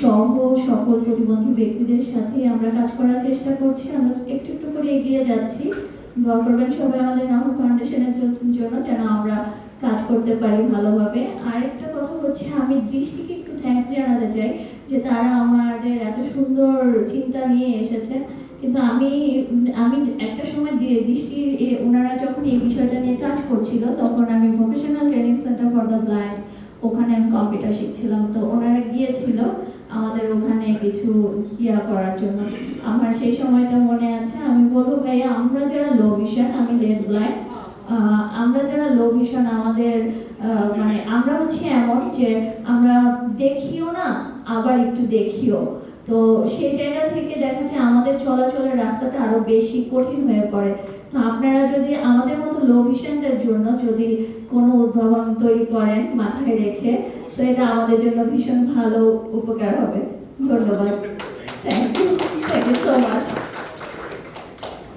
সহ সকল প্রতিবন্ধী ব্যক্তিদের সাথে আমরা কাজ করার চেষ্টা করছি, আমরা একটু একটু করে এগিয়ে যাচ্ছি। দোয়া করবেন সবাই আমাদের নাহর ফাউন্ডেশনের জন্য যেন আমরা কাজ করতে পারি ভালোভাবে। আরেকটা কথা হচ্ছে, আমি দৃষ্টিকে একটু থ্যাঙ্কস জানাতে চাই যে তারা আমাদের এত সুন্দর চিন্তা নিয়ে এসেছেন। কিন্তু আমি আমি একটা সময় দিয়ে দৃষ্টি ওনারা যখন এই বিষয়টা নিয়ে কাজ করছিল, তখন আমি professional training centre for the blind ওখানে আমি কম্পিউটার শিখছিলাম। তো ওনারা গিয়েছিল আমাদের ওখানে কিছু ইয়া করার জন্য। আমার সেই সময়টা মনে আছে, আমি বলব, ভাইয়া, আমরা যারা লো ভিশন আমি লেড ব্লাইন্ড আমরা যারা লো ভিশন আমাদের মানে আমরা হচ্ছে এমন যে আমরা দেখিও না, আবার একটু দেখিও। তো সেই জায়গা থেকে দেখা যায় আমাদের চলাচলের রাস্তাটা আরও বেশি কঠিন হয়ে পড়ে। তো আপনারা যদি আমাদের মতো লো ভিশনদের জন্য যদি কোনো উদ্ভাবন তৈরি করেন মাথায় রেখে তো এটা আমাদের জন্য ভীষণ ভালো উপকার হবে। ধন্যবাদ।